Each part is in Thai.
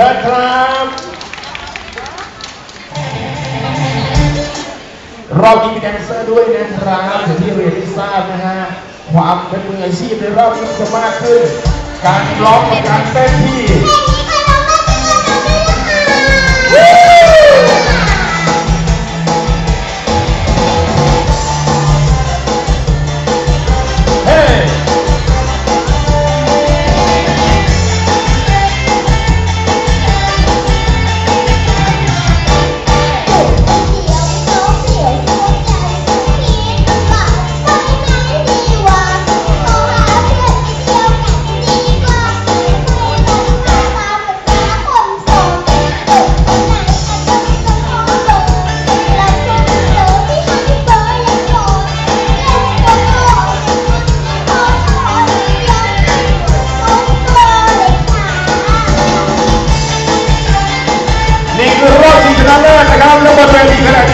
ชิญครับ เรามีแดนเซอร์ด้วยนะครับอย่างที่เรียนให้ทราบนะฮะ ความเป็นมืออาชีพในรอบนี้จะมากขึ้น การร้องกับการเต้นที่ นี่คือรอ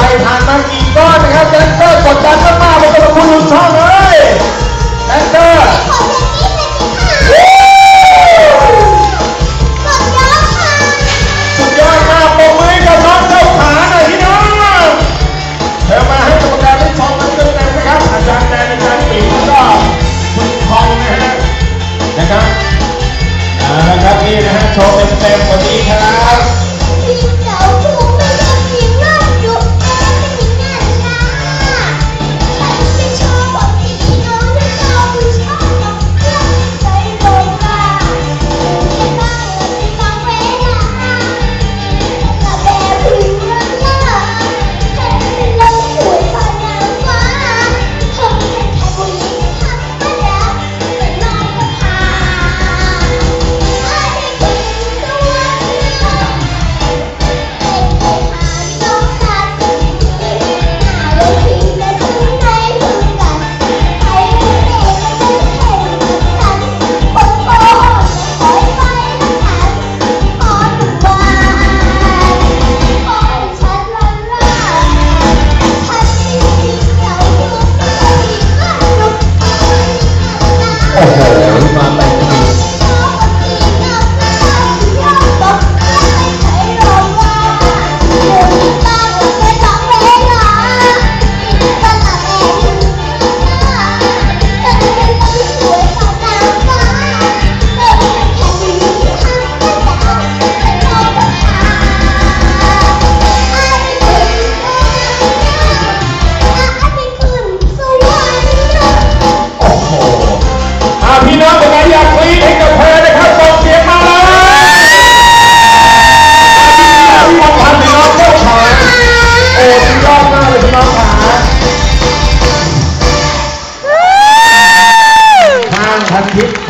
ใส่ผ่านมากี่ก้อนนะครับแดนเซอร์กดดันมากๆบอกกับคุณลุงช่องเลยแดนเซอร์สุดยอดมากปรบมือกับน้องเจ้าขาหน่อยพี่น้องเดี๋ยวมาให้กรรมการได้ชมกันด้วยนะครับอาจารย์แดนอาจารย์ตีมแล้วก็คุณทองนะฮะนะครับเอาละครับนี่นะฮะโชว์เต็มๆวันนี้ครับ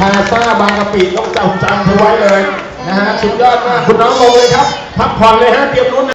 พันทิพย์พาซ่าบางกะปิต้องจำจำเธอไว้เลยนะฮะสุดยอดมากคุณน้องลงเลยครับ พักผ่อนเลยฮะเตรียมรุ่น